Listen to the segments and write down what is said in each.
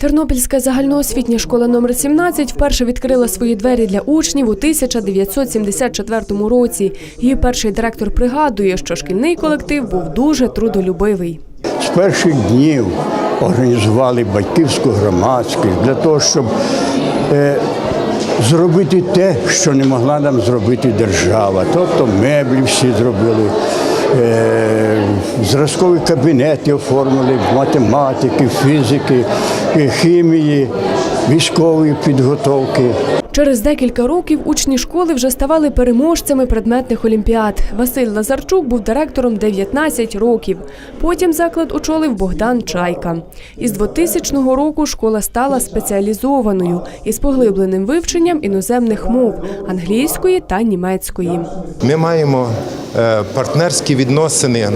Тернопільська загальноосвітня школа номер 17 вперше відкрила свої двері для учнів у 1974 році. Її перший директор пригадує, що шкільний колектив був дуже трудолюбивий. З перших днів організували батьківську громадськість для того, щоб е, зробити те, що не могла нам зробити держава. Тобто меблі всі зробили, зразкові кабінети оформили математики, фізики, е, хімії, військової підготовки. Через декілька років учні школи вже ставали переможцями предметних олімпіад. Василь Лазарчук був директором 19 років. Потім заклад очолив Богдан Чайка. Із 2000 року школа стала спеціалізованою із поглибленим вивченням іноземних мов англійської та німецької. Ми маємо е, партнерські відносини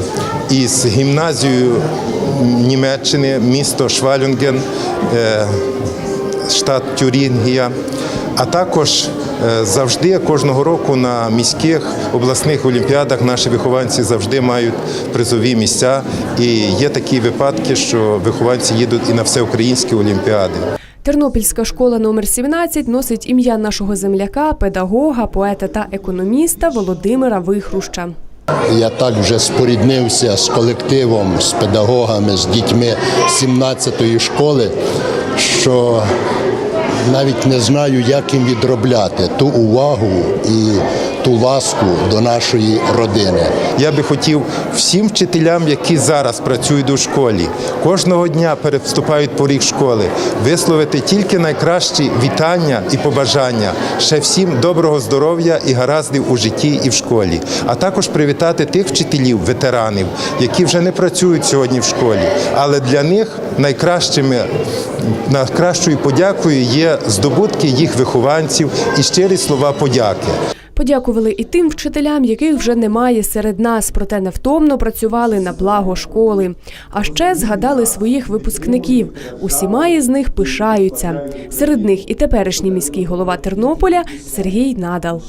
із гімназією Німеччини, місто Швалюнген, е, штат Тюрінгія, а також е, завжди кожного року на міських обласних олімпіадах наші вихованці завжди мають призові місця. І є такі випадки, що вихованці їдуть і на всеукраїнські олімпіади. Тернопільська школа номер 17 носить ім'я нашого земляка, педагога, поета та економіста Володимира Вихруща. Я так вже споріднився з колективом, з педагогами, з дітьми 17-ї школи, що навіть не знаю, як їм відробляти ту увагу і ту ласку до нашої родини. Я би хотів всім вчителям, які зараз працюють у школі, кожного дня переступають поріг школи, висловити тільки найкращі вітання і побажання. Ще всім доброго здоров'я і гараздів у житті і в школі. А також привітати тих вчителів, ветеранів, які вже не працюють сьогодні в школі. Але для них найкращими найкращою подякою є здобутки їх вихованців і щирі слова подяки. Подякували і тим вчителям, яких вже немає серед нас, проте невтомно працювали на благо школи. А ще згадали своїх випускників. Усіма із них пишаються. Серед них і теперішній міський голова Тернополя Сергій Надал.